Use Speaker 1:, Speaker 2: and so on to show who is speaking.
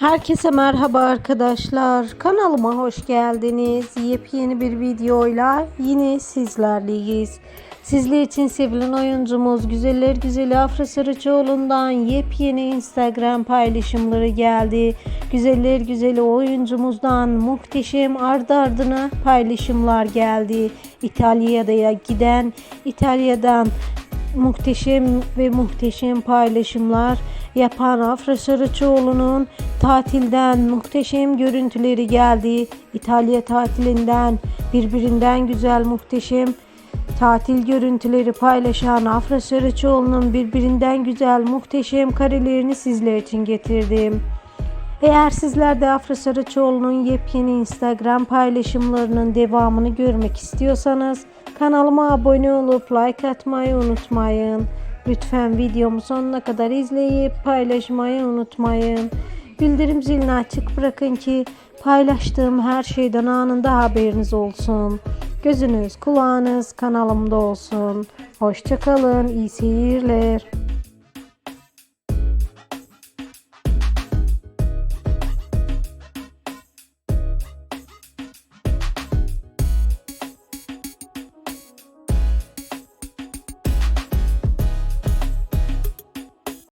Speaker 1: Herkese merhaba arkadaşlar. Kanalıma hoş geldiniz. Yepyeni bir videoyla yine sizlerleyiz. Sizler için sevilen oyuncumuz Güzeller Güzeli Afra Sarıçoğlu'ndan yepyeni Instagram paylaşımları geldi. Güzeller Güzeli oyuncumuzdan muhteşem ardı ardına paylaşımlar geldi. İtalya'ya giden, İtalya'dan muhteşem ve muhteşem paylaşımlar yapan Afra Sarıçoğlu'nun tatilden muhteşem görüntüleri geldi. İtalya tatilinden birbirinden güzel muhteşem tatil görüntüleri paylaşan Afra Sarıçoğlu'nun birbirinden güzel muhteşem karelerini sizler için getirdim. Eğer sizler de Afra Sarıçoğlu'nun yepyeni Instagram paylaşımlarının devamını görmek istiyorsanız kanalıma abone olup like atmayı unutmayın. Lütfen videomu sonuna kadar izleyip paylaşmayı unutmayın. Bildirim zilini açık bırakın ki paylaştığım her şeyden anında haberiniz olsun. Gözünüz kulağınız kanalımda olsun. Hoşçakalın, iyi seyirler.